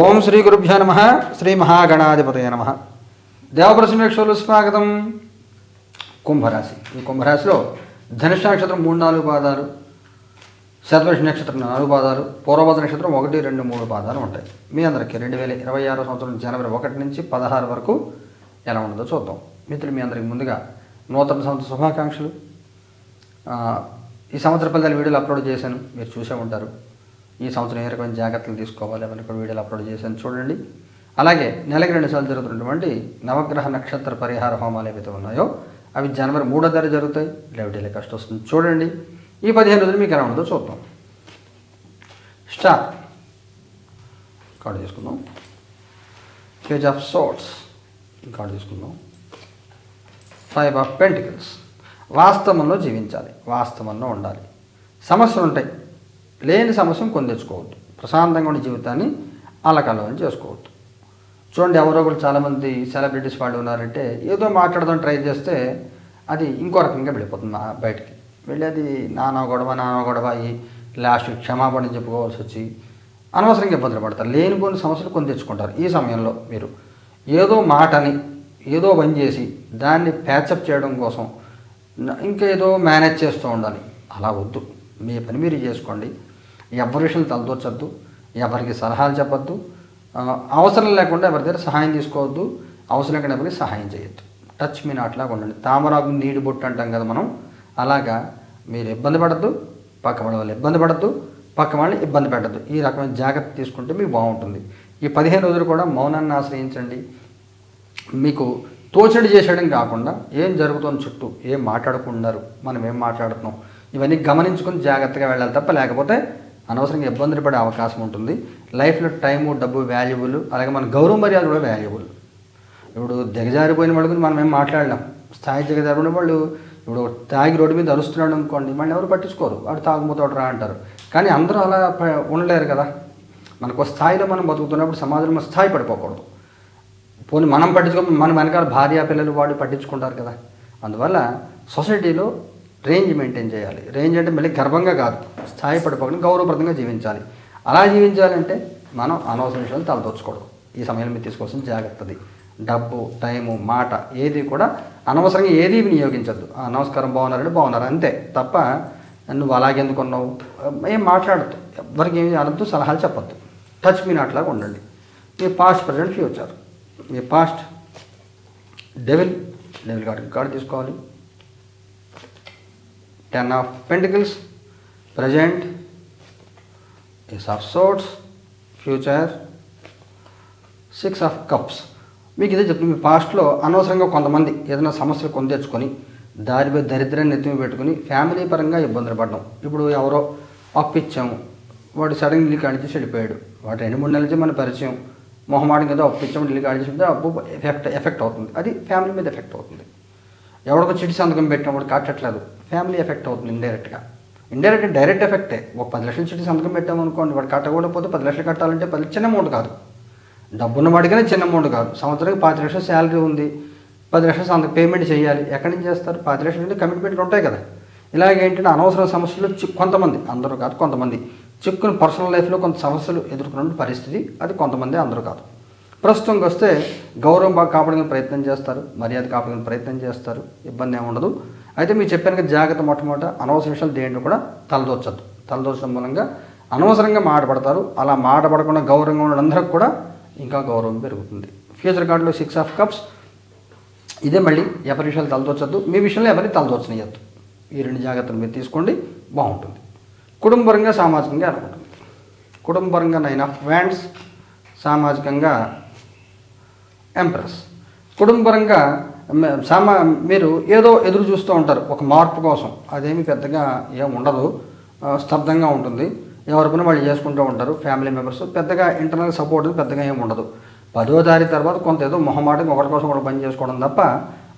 ఓం శ్రీ గురుభ్యో నమ. శ్రీ మహాగణాధిపతయ నమ. దేవప్రసమేక్షలు స్వాగతం. కుంభరాశి. ఈ కుంభరాశిలో ధనుష్ నక్షత్రం మూడు నాలుగు పాదాలు శతవర్ష నక్షత్రం నాలుగు పాదాలు పూర్వభద్ర నక్షత్రం ఒకటి రెండు మూడు పాదాలు ఉంటాయి. మీ అందరికీ రెండు వేల ఇరవై ఆరో సంవత్సరం జనవరి ఒకటి నుంచి పదహారు వరకు ఎలా ఉండదో చూద్దాం. మిత్రులు మీ అందరికి ముందుగా నూతన సంవత్సర శుభాకాంక్షలు. ఈ సంవత్సర ఫలితాలు వీడియోలు అప్లోడ్ చేశాను. మీరు చూసే ఉంటారు. ఈ సంవత్సరం ఏ రకమైన జాగ్రత్తలు తీసుకోవాలి అవన్నీ కూడా వీడియోలు అప్లోడ్ చేశాను. చూడండి. అలాగే నెలకి రెండు సార్లు జరుగుతున్నటువంటి నవగ్రహ నక్షత్ర పరిహార హోమాలు ఏవైతే ఉన్నాయో అవి జనవరి మూడో ధర జరుగుతాయి. లెవెడీల కష్టం వస్తుంది. చూడండి. ఈ పదిహేను రోజులు మీకు ఎలా ఉండదో చూద్దాం. స్టార్ కార్డు తీసుకుందాం. పేజ్ ఆఫ్ సోట్స్ కార్డు తీసుకుందాం. Five of pentacles. వాస్తవంలో జీవించాలి. వాస్తవంలో ఉండాలి. సమస్యలు ఉంటాయి. లేని సమస్యను కొని తెచ్చుకోవద్దు. ప్రశాంతంగా ఉండే జీవితాన్ని అలకల్లోని చేసుకోవద్దు. చూడండి ఎవరో ఒకరు చాలామంది సెలబ్రిటీస్ వాళ్ళు ఉన్నారంటే ఏదో మాట్లాడదాం ట్రై చేస్తే అది ఇంకో రకంగా వెళ్ళిపోతుంది బయటికి. వెళ్ళి అది నానా గొడవ నానా గొడవ అయ్యి లాస్ట్ క్షమాపణ చెప్పుకోవాల్సి వచ్చి అనవసరంగా ఇబ్బందులు పడతారు. లేని కొన్ని సమస్యలు కొని తెచ్చుకుంటారు. ఈ సమయంలో మీరు ఏదో మాటని ఏదో పని చేసి దాన్ని ప్యాచప్ చేయడం కోసం ఇంకా ఏదో మేనేజ్ చేస్తూ ఉండాలి. అలా వద్దు. మీ పని మీరు చేసుకోండి. ఎవరి విషయం తలదూర్చద్దు. ఎవరికి సలహాలు చెప్పద్దు. అవసరం లేకుండా ఎవరి దగ్గర సహాయం తీసుకోవద్దు. అవసరం లేకుండా ఎవరికి సహాయం చేయొద్దు. టచ్ మీ నాట్లాగా ఉండండి. తామరాకు నీడి బొట్టు అంటాం కదా మనం. అలాగా మీరు ఇబ్బంది పడద్దు. పక్క వాళ్ళ వాళ్ళు ఇబ్బంది పడద్దు. పక్క వాళ్ళని ఇబ్బంది పెట్టద్దు. ఈ రకమైన జాగ్రత్త తీసుకుంటే మీకు బాగుంటుంది. ఈ పదిహేను రోజులు కూడా మౌనాన్ని ఆశ్రయించండి. మీకు తోచడి చేసేయడం కాకుండా ఏం జరుగుతుంది చుట్టూ ఏం మాట్లాడుకుంటున్నారు? మనం ఏం మాట్లాడుతున్నాం? ఇవన్నీ గమనించుకొని జాగ్రత్తగా వెళ్ళాలి తప్ప లేకపోతే అనవసరంగా ఇబ్బందులు పడే అవకాశం ఉంటుంది. లైఫ్లో టైము డబ్బు వాల్యుబుల్ అలాగే మన గౌరవ మర్యాద కూడా వాల్యుబుల్. ఇప్పుడు దిగజారిపోయిన వాళ్ళ గురించి మనం ఏం మాట్లాడలేం. స్థాయి దిగజారిపోయిన వాళ్ళు ఇప్పుడు తాగి రోడ్డు మీద అరుస్తున్నాడు అనుకోండి మళ్ళీ ఎవరు పట్టించుకోరు. వాడు తాగుమోతాడు రా అంటారు. కానీ అందరూ అలా ఉండలేరు కదా. మనకు స్థాయిలో మనం బతుకుతున్నప్పుడు సమాజంలో స్థాయి పడిపోకూడదు. పోనీ మనం పట్టించుకో మన వెనకాల భార్య పిల్లలు వాడు పట్టించుకుంటారు కదా. అందువల్ల సొసైటీలో రేంజ్ మెయింటైన్ చేయాలి. రేంజ్ అంటే మళ్ళీ గర్వంగా కాదు. స్థాయి పడిపోకుండా గౌరవప్రదంగా జీవించాలి. అలా జీవించాలంటే మనం అనవసర విషయాలు తలదోచుకోవడం ఈ సమయంలో మీరు తీసుకోవాల్సిన జాగ్రత్తది డబ్బు టైము మాట ఏది కూడా అనవసరంగా ఏది వినియోగించద్దు. ఆ, నమస్కారం బాగున్నారంటే బాగున్నారు అంతే. తప్ప నువ్వు అలాగెందుకు ఉన్నావు? ఏం మాట్లాడద్దు. ఎవరికి ఏం అనద్దు సలహాలు చెప్పొద్దు. టచ్ మీ నాట్లాగా ఉండండి. మీ పాస్ట్ ప్రజెంట్ ఫ్యూచర్. మీ past devil devil card card తీసుకోవాలి. Ten of pentacles present ace of swords future six of cups మీకు ఇదే చెప్తుంది మీ పాస్ట్లో అనవసరంగా కొంతమంది ఏదైనా సమస్యలు కొని తెచ్చుకొని దారి దరిద్రాన్ని ఎత్తిమి పెట్టుకుని ఫ్యామిలీ పరంగా ఇబ్బందులు పడ్డాం. ఇప్పుడు ఎవరో అప్పిచ్చాము వాడు సడన్గా ఇల్లు కాడిచి చెడిపోయాడు వాడు రెండు మూడు నెలల మన పరిచయం. మొహమాటం కదా అప్పిచ్చాము ఇల్లు కాడి చెప్తే అప్పు ఎఫెక్ట్ ఎఫెక్ట్ అవుతుంది. అది ఫ్యామిలీ మీద ఎఫెక్ట్ అవుతుంది. ఎవరికో చిటి సంతకం పెట్టినప్పుడు కట్టట్లేదు ఫ్యామిలీ ఎఫెక్ట్ అవుతుంది ఇండైరెక్ట్గా ఇండైరెక్ట్ డైరెక్ట్ ఎఫెక్టే ఒక పది లక్షలు చుట్టూ సంతకం పెట్టామనుకోండి వాడు కట్టకూడకపోతే పది లక్షలు కట్టాలంటే పది చిన్న అమౌంట్ కాదు. డబ్బున్న వాడికనే చిన్న అమౌంట్ కాదు. సంవత్సరానికి పాతి లక్షల శాలరీ ఉంది. పది లక్షలు సంతకం పేమెంట్ చేయాలి. ఎక్కడి నుంచి చేస్తారు? పాతి లక్షల నుండి కమిట్మెంట్లు ఉంటాయి కదా. ఇలాగేంటంటే అనవసర సమస్యలు కొంతమంది అందరూ కాదు కొంతమంది. చిక్కుని పర్సనల్ లైఫ్లో కొంత సమస్యలు ఎదుర్కొన్న పరిస్థితి అది కొంతమంది అందరూ కాదు. ప్రస్తుతంకి వస్తే గౌరవం బాగా కాపాడుకునే ప్రయత్నం చేస్తారు. మర్యాద కాపాడుకునే ప్రయత్నం చేస్తారు. ఇబ్బంది ఏమి ఉండదు. అయితే మీరు చెప్పాను కదా జాగ్రత్త మొట్టమొదట అనవసర విషయాలు దేంట్లో కూడా తలదోచద్దు. తలదోచడం మూలంగా అనవసరంగా మాటపడతారు అలా మాటపడకుండా గౌరవంగా ఉన్నందరికి కూడా ఇంకా గౌరవం పెరుగుతుంది. ఫ్యూచర్ కార్డులో సిక్స్ ఆఫ్ కప్స్ ఇదే మళ్ళీ ఎవరి విషయాలు తలదోచద్దు. మీ విషయంలో ఎవరిని తలదోచనియద్దు ఈ రెండు జాగ్రత్తలు మీరు తీసుకోండి బాగుంటుంది. కుటుంబపరంగా సామాజికంగా అనుకుంటుంది. కుటుంబరంగా కుటుంబపరంగా నైన్ ఆఫ్ వ్యాండ్స్ సామాజికంగా ఎంప్రెస్ కుటుంబపరంగా సామా మీరు ఏదో ఎదురు చూస్తూ ఉంటారు ఒక మార్పు కోసం. అదేమి పెద్దగా ఏం ఉండదు. స్తబ్దంగా ఉంటుంది. ఎవరి పని వాళ్ళు చేసుకుంటూ ఉంటారు ఫ్యామిలీ మెంబర్స్. పెద్దగా ఇంటర్నల్ సపోర్ట్ పెద్దగా ఏమి ఉండదు. పదో తారీఖు తర్వాత కొంత ఏదో మొహమాటం ఒకరి కోసం ఒకటి పని చేసుకోవడం తప్ప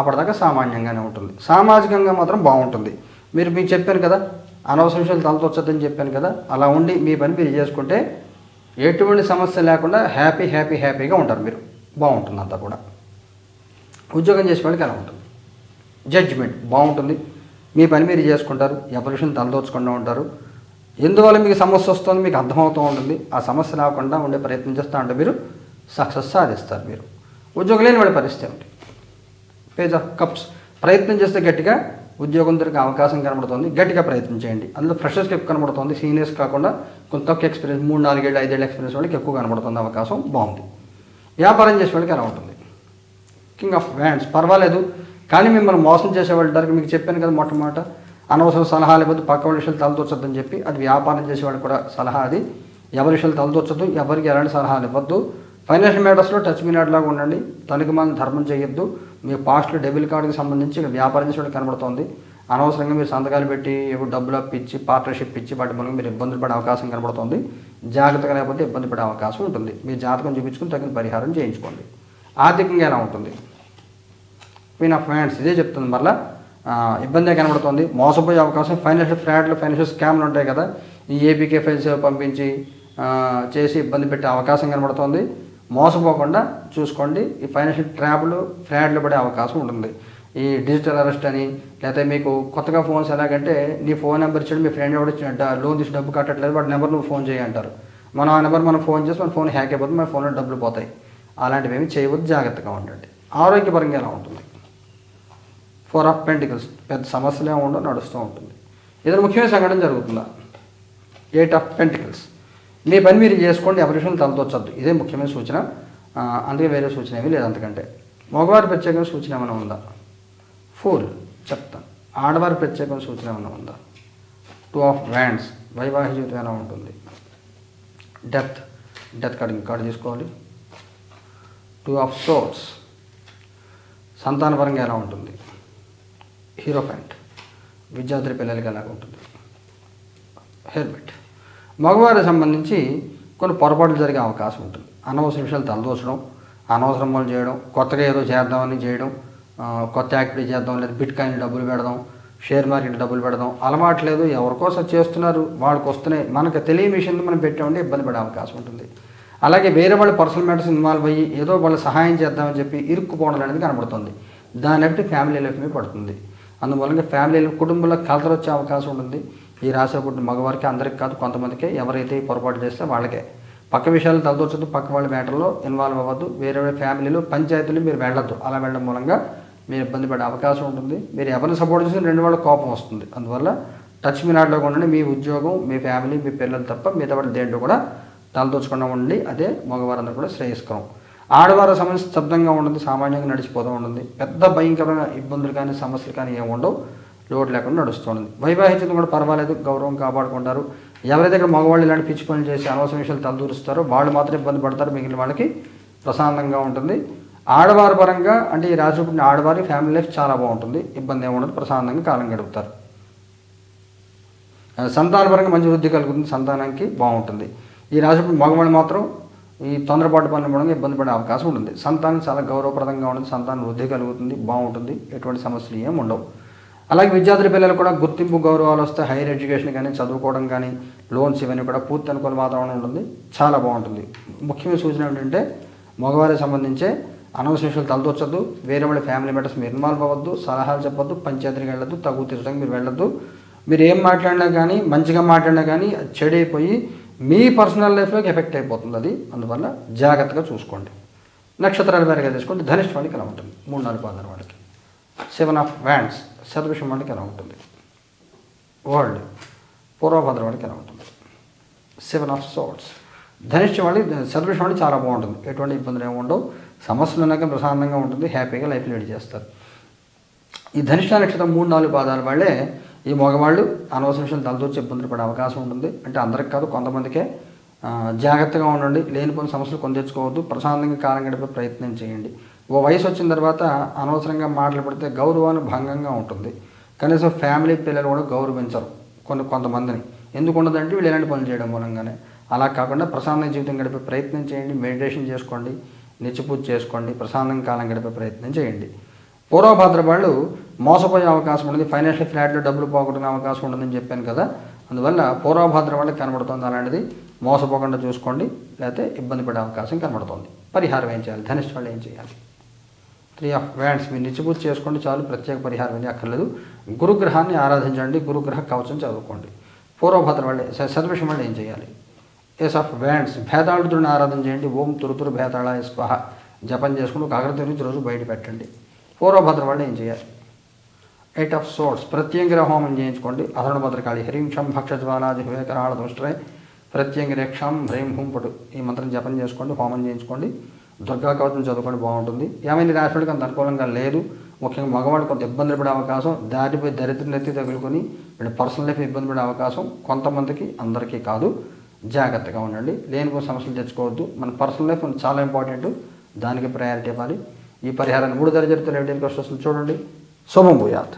అప్పటిదాకా సామాన్యంగానే ఉంటుంది. సామాజికంగా మాత్రం బాగుంటుంది. మీరు మీకు చెప్పాను కదా అనవసర విషయాలు తలతొచ్చదని చెప్పాను కదా అలా ఉండి మీ పని మీరు చేసుకుంటే ఎటువంటి సమస్య లేకుండా హ్యాపీ హ్యాపీ హ్యాపీగా ఉంటారు మీరు. బాగుంటుంది అంతా కూడా. ఉద్యోగం చేసే వాళ్ళకి ఎలా ఉంటుంది. జడ్జిమెంట్ బాగుంటుంది. మీ పని మీరు చేసుకుంటారు. ఎవరి విషయం తలదోచకుండా ఉంటారు. ఎందువల్ల మీకు సమస్య వస్తుంది? మీకు అర్థమవుతూ ఉంటుంది. ఆ సమస్య రాకుండా ఉండే ప్రయత్నం చేస్తూ ఉంటే మీరు సక్సెస్ సాధిస్తారు మీరు. ఉద్యోగం లేని వాడి పరిస్థితి ఏమిటి? పేజ్ ఆఫ్ కప్స్ ప్రయత్నం చేస్తే గట్టిగా ఉద్యోగం దొరికే అవకాశం కనబడుతుంది. గట్టిగా ప్రయత్నం చేయండి. అందులో ఫ్రెషర్స్కి ఎక్కువ కనబడుతుంది. సీనియర్స్ కాకుండా కొంత తక్కువ ఎక్స్పీరియన్స్ మూడు నాలుగేళ్ళు ఐదేళ్ళు ఎక్స్పీరియన్స్ వాళ్ళకి ఎక్కువ కనబడుతుంది. అవకాశం బాగుంది. వ్యాపారం చేసే వాళ్ళకి ఎలా ఉంటుంది. కింగ్ ఆఫ్ వ్యాండ్స్ పర్వాలేదు కానీ మిమ్మల్ని మోసం చేసేవాళ్ళు మీకు చెప్పాను కదా మొట్టమొదట. అనవసరం సలహాలు ఇవ్వద్దు పక్క వాళ్ళ విషయాలు తలదూర్చొద్దని చెప్పి అది వ్యాపారం చేసేవాడు కూడా సలహా అది. ఎవరి విషయాలు తలదూర్చొద్దు ఎవరికి ఎలాంటి సలహాలు ఇవ్వద్దు. ఫైనాన్షియల్ మ్యాటర్స్లో టచ్ మీ లాగా ఉండండి తనకి మనం ధర్మం చేయొద్దు. మీ పాస్ట్లో డెబిట్ కార్డుకి సంబంధించి వ్యాపారం చేసేవాడు కనబడుతోంది. అనవసరంగా మీరు సంతకాలు పెట్టి ఎప్పుడు డబ్బులు అప్పించి పార్ట్నర్షిప్ ఇచ్చి వాటి మూలంగా మీరు ఇబ్బందులు పడే అవకాశం కనబడుతుంది. జాగ్రత్తగా లేకపోతే ఇబ్బంది పడే అవకాశం ఉంటుంది. మీ జాతకం చూపించుకుని తగిన పరిహారం చేయించుకోండి. ఆర్థికంగా ఎలా ఉంటుంది? క్వీన్ ఆఫ్ హ్యాండ్స్ ఇదే చెప్తుంది మరలా. ఇబ్బందే కనబడుతుంది. మోసపోయే అవకాశం ఫైనాన్షియల్ ఫ్రాడ్లు ఫైనాన్షియల్ స్కామ్లు ఉంటాయి కదా. ఈ ఏపీకే ఫైల్స్ పంపించి చేసి ఇబ్బంది పెట్టే అవకాశం కనబడుతుంది. మోసపోకుండా చూసుకోండి. ఈ ఫైనాన్షియల్ ట్రాప్లు ఫ్రాడ్లు పడే అవకాశం ఉంటుంది. ఈ డిజిటల్ అరెస్ట్ అని లేకపోతే మీకు కొత్తగా ఫోన్స్ ఎలాగంటే నీ ఫోన్ నెంబర్ ఇచ్చాడు మీ ఫ్రెండ్ ఎవరు ఇచ్చినట్ట లోన్ తీసి డబ్బు కట్టట్లేదు వాడి నెంబర్ నువ్వు ఫోన్ చేయంటారు మనం ఆ నెంబర్ మనం ఫోన్ చేసి మన ఫోన్ హ్యాక్ అయిపోతుంది మన ఫోన్లో డబ్బులు పోతాయి. అలాంటివి ఏమి చేయవద్దు జాగ్రత్తగా ఉండండి. ఆరోగ్యపరంగా ఎలా ఉంటుంది? ఫోర్ ఆఫ్ పెంటికల్స్ పెద్ద సమస్యలు ఏమి ఉండవు నడుస్తూ ఉంటుంది. ఏదైనా ముఖ్యమైన సంఘటన జరుగుతుందా? ఎయిట్ ఆఫ్ పెంటికల్స్ మీ పని మీరు చేసుకోండి ఎవరి విషయం తలదొచ్చద్దు. ఇదే ముఖ్యమైన సూచన. అందుకే వేరే సూచన ఏమీ లేదు అంతకంటే. మగవారి ప్రత్యేకమైన సూచన ఏమైనా ఉందా? ఫోర్ చెప్తాను. ఆడవారి ప్రత్యేకమైన సూచన ఏమైనా ఉందా? టూ ఆఫ్ వ్యాండ్స్ వైవాహిక జీవితం ఎలా ఉంటుంది? డెత్ డెత్ కార్డు కార్డు తీసుకోవాలి. టూ ఆఫ్ సోర్స్ సంతానపరంగా ఎలా ఉంటుంది? Hierophant. విద్యార్థి పిల్లలకి అలాగ ఉంటుంది. హెల్మెట్. మగవారికి సంబంధించి కొన్ని పొరపాట్లు జరిగే అవకాశం ఉంటుంది. అనవసర విషయాలు తలదోచడం అనవసరం పనులు చేయడం కొత్తగా ఏదో చేద్దామని చేయడం కొత్త యాక్టివిటీ చేద్దాం లేదా బిట్ కాయిన్ డబ్బులు పెడదాం షేర్ మార్కెట్ డబ్బులు పెడదాం అలవాటు లేదు ఎవరికోసం చేస్తున్నారు వాళ్ళకి వస్తున్నాయి మనకు తెలియని విషయంలో మనం పెట్టామంటే ఇబ్బంది పడే అవకాశం ఉంటుంది. అలాగే వేరే వాళ్ళ పర్సనల్ మ్యాటర్స్ ఇన్వాల్వ్ అయ్యి ఏదో వాళ్ళ సహాయం చేద్దామని చెప్పి ఇరుక్కుపోవడం అనేది కనబడుతుంది. దాని బట్టి ఫ్యామిలీ లైఫ్ మీద పడుతుంది. అందువలన ఫ్యామిలీలో కుటుంబంలో కలతలు వచ్చే అవకాశం ఉంటుంది. ఈ రాశి పుట్టిన మగవారికి అందరికి కాదు కొంతమందికి ఎవరైతే పొరపాటు చేస్తే వాళ్ళకే. పక్క విషయాలు తలదొచ్చదు పక్క వాళ్ళ మ్యాటర్లో ఇన్వాల్వ్ అవ్వద్దు. వేరే వేరే ఫ్యామిలీలో పంచాయతీలు మీరు వెళ్ళద్దు. అలా వెళ్ళడం మూలంగా మీరు ఇబ్బంది పడే అవకాశం ఉంటుంది. మీరు ఎవరిని సపోర్ట్ చేస్తే రెండు వాళ్ళ కోపం వస్తుంది. అందువల్ల టచ్ మీ నాట్లో ఉండండి. మీ ఉద్యోగం మీ ఫ్యామిలీ మీ పిల్లలు తప్ప మిగతా వాళ్ళు దేంట్లో కూడా తలదోచకుండా ఉండండి. అదే మగవారందరూ కూడా శ్రేయస్కరం. ఆడవారి సమస్య శబ్దంగా ఉంటుంది సామాన్యంగా నడిచిపోతూ ఉంటుంది. పెద్ద భయంకరమైన ఇబ్బందులు కానీ సమస్యలు కానీ ఏమి ఉండవు. లోటు లేకుండా నడుస్తుంది వైవాహికత కూడా పర్వాలేదు గౌరవం కాపాడుకుంటారు. ఎవరైతే ఇక్కడ మగవాళ్ళు ఇలాంటి పిచ్చి పనులు చేసి అనవసర విషయాలు తలదూరుస్తారో వాళ్ళు మాత్రం ఇబ్బంది పడతారు మిగిలిన వాళ్ళకి ప్రశాంతంగా ఉంటుంది. ఆడవారి పరంగా అంటే ఈ రాజు పుట్టిన ఆడవారి ఫ్యామిలీ లైఫ్ చాలా బాగుంటుంది. ఇబ్బంది ఏమి ఉండదు ప్రశాంతంగా కాలం గడుపుతారు. సంతానపరంగా మంచి వృద్ధి కలుగుతుంది సంతానానికి బాగుంటుంది. ఈ రాశి మగవాళ్ళు మాత్రం ఈ తొందరపాటు పనులు మూలంగా ఇబ్బంది పడే అవకాశం ఉంటుంది. సంతానం చాలా గౌరవప్రదంగా ఉంటుంది. సంతానం వృద్ధి కలుగుతుంది బాగుంటుంది. ఎటువంటి సమస్యలు ఏమి ఉండవు. అలాగే విద్యార్థుల పిల్లలు కూడా గుర్తింపు గౌరవాలు వస్తే హైయర్ ఎడ్యుకేషన్ కానీ చదువుకోవడం కానీ లోన్స్ ఇవన్నీ కూడా పూర్తి అనుకూల వాతావరణం ఉంటుంది. చాలా బాగుంటుంది. ముఖ్యమైన సూచన ఏంటంటే మగవారికి సంబంధించే అనవసర విషయాలు తలదొచ్చద్దు వేరే వాళ్ళ ఫ్యామిలీ మెంబర్స్ మీరు ఇన్వాల్వ్ అవ్వద్దు. సలహాలు చెప్పొద్దు. పంచాయతీకి వెళ్ళొద్దు. తగు తీర్చడానికి మీరు వెళ్ళొద్దు. మీరు ఏం మాట్లాడినా కానీ మంచిగా మాట్లాడినా కానీ చెడైపోయి మీ పర్సనల్ లైఫ్లోకి ఎఫెక్ట్ అయిపోతుంది అది. అందువల్ల జాగ్రత్తగా చూసుకోండి. నక్షత్రాలు వేరేగా తీసుకోండి ధనిష్ఠ వాళ్ళకి ఎలా ఉంటుంది? మూడు నాలుగు పాదాల వాళ్ళకి. సెవెన్ ఆఫ్ వ్యాండ్స్ శతభిషం వాళ్ళకి ఎలా ఉంటుంది? వరల్డ్ పూర్వభద్ర వాళ్ళకి ఎలా ఉంటుంది? సెవెన్ ఆఫ్ సోర్ట్స్ ధనిష్ఠ వాళ్ళకి శతభిషం వాళ్ళకి చాలా బాగుంటుంది. ఎటువంటి ఇబ్బందులు ఏమి ఉండవు. సమస్యలు ఉన్నాక ప్రశాంతంగా ఉంటుంది. హ్యాపీగా లైఫ్ లీడ్ చేస్తారు. ఈ ధనిష్ట నక్షత్రం మూడు నాలుగు పాదాల వాళ్ళే ఈ మగవాళ్ళు అనవసర విషయాలు తలదూర్చి ఇబ్బందులు పడే అవకాశం ఉంటుంది. అంటే అందరికి కాదు కొంతమందికే జాగ్రత్తగా ఉండండి లేనిపోయిన సమస్యలు కొని తెచ్చుకోవద్దు ప్రశాంతంగా కాలం గడిపే ప్రయత్నం చేయండి. ఓ వయసు వచ్చిన తర్వాత అనవసరంగా మాటలు పడితే గౌరవాన్ని భంగంగా ఉంటుంది. కనీసం ఫ్యామిలీ పిల్లలు కూడా గౌరవించరు కొన్ని కొంతమందిని. ఎందుకు ఉండదంటే వీళ్ళు ఇలాంటి పనులు చేయడం మూలంగానే. అలా కాకుండా ప్రశాంతంగా జీవితం గడిపే ప్రయత్నం చేయండి మెడిటేషన్ చేసుకోండి నిత్యపూజ చేసుకోండి ప్రశాంతంగా కాలం గడిపే ప్రయత్నం చేయండి. పూర్వభద్ర వాళ్ళు మోసపోయే అవకాశం ఉంటుంది ఫైనాన్షియల్ ఫ్లాట్లో డబ్బులు పోగొట్టుకునే అవకాశం ఉంటుందని చెప్పాను కదా. అందువల్ల పూర్వభద్ర వాళ్ళకి కనబడుతుంది అలాంటిది. మోసపోకుండా చూసుకోండి. లేకపోతే ఇబ్బంది పడే అవకాశం కనబడుతుంది. పరిహారం ఏం చేయాలి? ధనిష్ట వాళ్ళు ఏం చేయాలి? త్రీ ఆఫ్ వ్యాండ్స్ మీరు నిత్యపూజ చేసుకోండి చాలు. ప్రత్యేక పరిహారం ఏం అక్కర్లేదు గురుగ్రహాన్ని ఆరాధించండి. గురుగ్రహ కవచం చదువుకోండి. పూర్వభద్ర వాళ్ళు సర్వేషం వాళ్ళు ఏం చేయాలి? ఏస్ ఆఫ్ వ్యాండ్స్ భేతాళుడిని ఆరాధన చేయండి. ఓం తురుతురు భేతాళాయ స్వహ. జపం చేసుకుని ఒక అగ్రత నుంచి రోజు బయట పెట్టండి. పూర్వభద్ర వాళ్ళు ఏం చేయాలి? ఎయిట్ ఆఫ్ సోర్స్ ప్రత్యంగిర హోమం చేయించుకోండి. అధరణ భద్రకాళి హ్రీం క్షం భక్షజ్వాలాది హువేకరాళ దుష్టరే. ప్రత్యంగిరేక్షం హ్రీం హుం పటు. ఈ మంత్రం జపం చేసుకోండి హోమం చేయించుకోండి. దుర్గా కవచం చదువుకోండి బాగుంటుంది. ఏమైనా రాష్ట్రానికి అంత అనుకూలంగా లేదు. ముఖ్యంగా మగవాళ్ళు కొంత ఇబ్బందులు పడే అవకాశం. దాటిపోయి దరిద్రం ఎత్తి తగులుకొని వీళ్ళు పర్సనల్ లైఫ్ ఇబ్బంది పడే అవకాశం కొంతమందికి అందరికీ కాదు. జాగ్రత్తగా ఉండండి. లేనిపోయిన సమస్యలు తెచ్చుకోవద్దు. మన పర్సనల్ లైఫ్ చాలా ఇంపార్టెంట్. దానికి ప్రయారిటీ ఇవ్వాలి. ఈ పరిహారాన్ని మూడు దరిచరిత్రలు ఎవిడెన్స్ వస్తుంది చూడండి. శుభం భూయాత్.